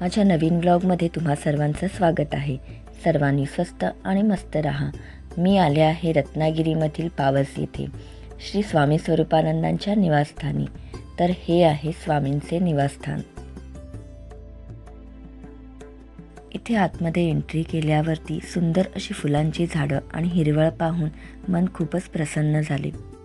माझ्या नवीन ब्लॉगमध्ये तुम्हा सर्वांचं स्वागत आहे. सर्वांनी स्वस्त आणि मस्त रहा. मी आले आहे रत्नागिरीमधील पावस येथे. श्री स्वामी स्वरूपानंदांच्या निवासस्थानी. तर हे आहे स्वामींचे निवासस्थान. इथे आतमध्ये एंट्री केल्यावरती सुंदर अशी फुलांची झाडं आणि हिरवळ पाहून मन खूपच प्रसन्न झाले.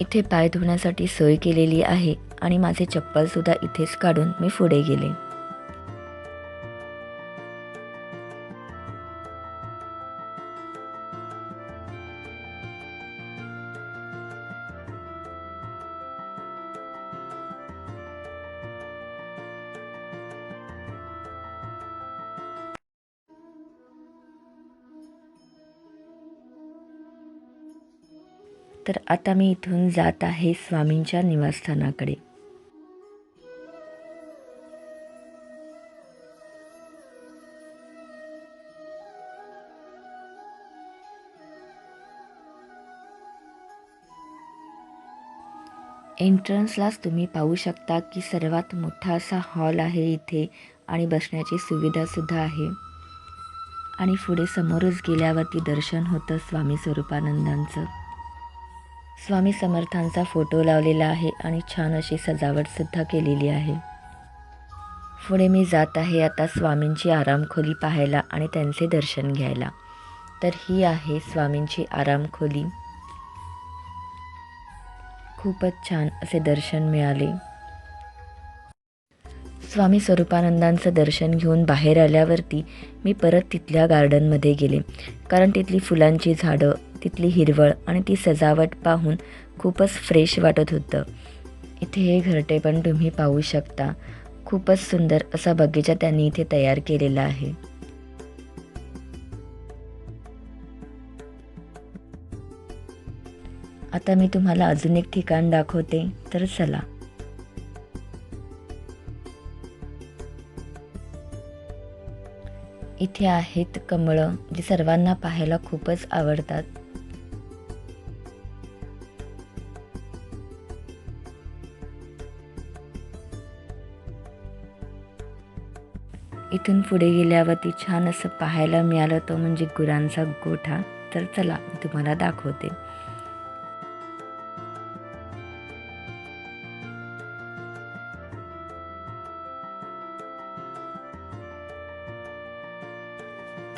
इथे पाय धुण्यासाठी सोय केलेली आहे आणि माझे चप्पलसुद्धा इथेच काढून मी पुढे गेले. तर आता मी इथून जात आहे स्वामींच्या निवासस्थानाकडे. एंट्रन्सलाच तुम्ही पाहू शकता की सर्वात मोठा असा हॉल आहे इथे आणि बसण्याची सुविधासुद्धा आहे. आणि पुढे समोरच गेल्यावरती दर्शन होतं स्वामी स्वरूपानंदांचं. स्वामी समर्थांचा फोटो लावलेला आहे आणि छान अशी सजावटसुद्धा केलेली आहे. पुढे मी जात आहे आता स्वामींची आरामखोली पाहायला आणि त्यांचे दर्शन घ्यायला. तर ही आहे स्वामींची आरामखोली. खूपच छान असे दर्शन मिळाले. स्वामी स्वरूपानंदांचं दर्शन घेऊन बाहेर आल्यावरती मी परत तिथल्या गार्डनमध्ये गेले. कारण तिथली फुलांची झाडं तिथली हिरवळ आणि ती सजावट पाहून खूपच फ्रेश वाटत होतं. इथे हे घरटे पण तुम्ही पाहू शकता. खूपच सुंदर असा बगीचा त्यांनी इथे तयार केलेला आहे. आता मी तुम्हाला अजून एक ठिकाण दाखवते. तर चला. इथे आहेत कमळं जी सर्वांना पाहायला खूपच आवडतात. इथून पुढे गेल्यावरती छान असं पाहायला मिळालं तो म्हणजे गुरांचा गोठा. तर चला मी तुम्हाला दाखवते.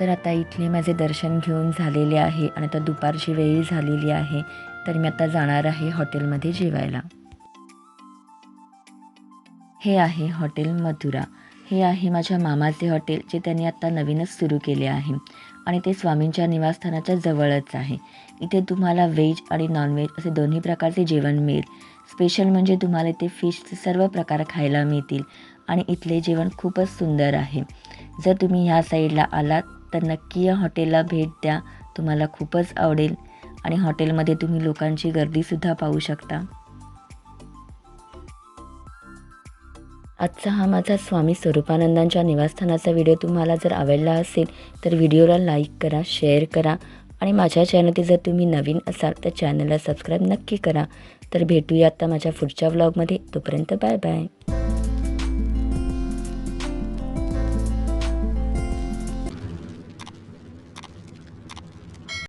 तर आता इथले माझे दर्शन घेऊन झालेले आहे आणि आता दुपारची वेळी झालेली आहे. तर मी आता जाणार आहे हॉटेलमध्ये जेवायला. हे आहे हॉटेल मथुरा. हे आहे माझ्या मामाचे हॉटेल जे त्यांनी आता नवीनच सुरू केले आहे. आणि ते स्वामींच्या निवासस्थानाच्या जवळच आहे. इथे तुम्हाला व्हेज आणि नॉनव्हेज असे दोन्ही प्रकारचे जेवण मिळेल. स्पेशल म्हणजे तुम्हाला इथे फिशचे सर्व प्रकार खायला मिळतील. आणि इथले जेवण खूपच सुंदर आहे. जर तुम्ही ह्या साईडला आलात तर नक्की या हॉटेलला भेट द्या. तुम्हाला खूपच आवडेल. आणि हॉटेलमध्ये तुम्ही लोकांची गर्दीसुद्धा पाहू शकता. आजचा हा माझा स्वामी स्वरूपानंदांच्या निवासस्थानाचा व्हिडिओ तुम्हाला जर आवडला असेल तर व्हिडिओला लाईक करा शेअर करा. आणि माझ्या चॅनलचे जर तुम्ही नवीन असाल तर चॅनलला सबस्क्राईब नक्की करा. तर भेटूया आता माझ्या पुढच्या व्लॉगमध्ये तोपर्यंत बाय बाय.